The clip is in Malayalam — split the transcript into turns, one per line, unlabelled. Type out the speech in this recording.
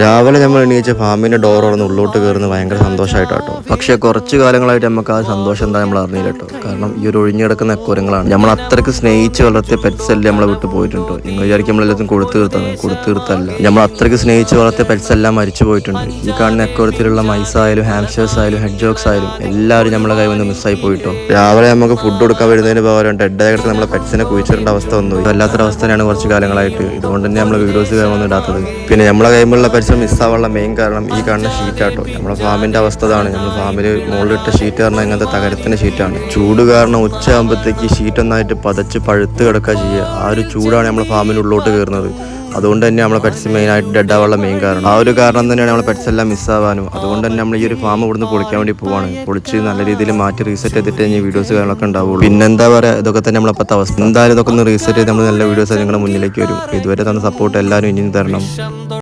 രാവിലെ നമ്മൾ എണീച്ച് ഫാമിന്റെ ഡോർ തുറന്ന് ഉള്ളോട്ട് കയറുന്നത് ഭയങ്കര സന്തോഷമായിട്ടോ പക്ഷേ കുറച്ച് കാലങ്ങളായിട്ട് നമുക്ക് ആ സന്തോഷം എന്താ നമ്മൾ അറിഞ്ഞില്ല കേട്ടോ. കാരണം ഈ ഒരു ഒഴിഞ്ഞു കിടക്കുന്ന അക്കുരങ്ങളാണ്. നമ്മൾ അത്രയ്ക്ക് സ്നേഹിച്ച് വളർത്തിയ പെറ്റ്സ് എല്ലാം നമ്മളെ വിട്ടു പോയിട്ടുണ്ട്. നിങ്ങൾ വിചാരിക്കും നമ്മളെല്ലാത്തും കൊടുത്തു തീർത്താണ്. കൊടുത്തു തീർത്തല്ല. നമ്മൾ അത്രയ്ക്ക് സ്നേഹിച്ച് വളർത്തിയ പെറ്റ്സെല്ലാം മരിച്ചു പോയിട്ടുണ്ട്. ഈ കാണുന്ന അക്കുരത്തിലുള്ള മൈസ ആയാലും ഹാംസ്റ്റേഴ്സ് ആയാലും ഹെഡ് ജോക്സ് ആയാലും എല്ലാവരും നമ്മളെ കൈ വന്ന് മിസ്സായി പോയിട്ടോ. രാവിലെ നമുക്ക് ഫുഡ് കൊടുക്കാൻ വരുന്നതിന് പകരം ഡെഡായി കിടക്കുന്ന നമ്മളെ പെറ്റ്സിനെ കുഴിച്ചിടേണ്ട അവസ്ഥ വന്നു. വല്ലാത്തൊരു അവസ്ഥയാണ് തന്നെയാണ് കുറച്ച് കാലങ്ങളായിട്ട്. ഇതുകൊണ്ട് തന്നെ നമ്മൾ വീഡിയോസ് വന്ന് ഇടാത്തത്. പിന്നെ നമ്മളെ കൈമുള്ള മിസ്സാവാനുള്ള മെയിൻ കാരണം ഈ കാണുന്ന ഷീറ്റാട്ടോ നമ്മുടെ ഫാമിന്റെ അവസ്ഥ ഇതാണ്. നമ്മൾ ഫാമിൽ മുകളിലിട്ട ഷീറ്റ് പറഞ്ഞാൽ ഇങ്ങനത്തെ തകരത്തിന്റെ ഷീറ്റാണ് ചൂട് കാരണം ഉച്ചയാകുമ്പോഴത്തേക്ക് ഷീറ്റ് ഒന്നായിട്ട് പതച്ച് പഴുത്ത് കിടക്കുക ചെയ്യുക. ആ ഒരു ചൂടാണ് നമ്മുടെ ഫാമിന്റെ ഉള്ളോട്ട് കയറുന്നത്. അതുകൊണ്ട് തന്നെ നമ്മളെ പെറ്റ്സ് മെയിനായിട്ട് ഡെഡ് ആവാനുള്ള മെയിൻ കാരണം. ആ ഒരു കാരണം തന്നെയാണ് നമ്മളെ പെറ്റ്സ് എല്ലാം മിസ്സാവാനും അതുകൊണ്ട് തന്നെ നമ്മൾ ഈ ഒരു ഫാം ഇവിടുന്ന് പൊളിക്കാൻ വേണ്ടി പോവാണ്. പൊളിച്ച് നല്ല രീതിയിൽ മാറ്റി റീസെറ്റ് ചെയ്തിട്ട് ഇനി വീഡിയോസ് കാര്യങ്ങളൊക്കെ ഉണ്ടാവുള്ളൂ. പിന്നെ എന്താ പറയുക ഇതൊക്കെ തന്നെ നമ്മളപ്പത്തെ അവസ്ഥ. എന്തായാലും ഇതൊക്കെ ഒന്ന് റീസെറ്റ് ചെയ്ത് നമ്മൾ നല്ല വീഡിയോസ് നിങ്ങളുടെ മുന്നിലേക്ക് വരും. ഇതുവരെ തന്ന സപ്പോർട്ട് എല്ലാവരും ഇനിയും തരണം.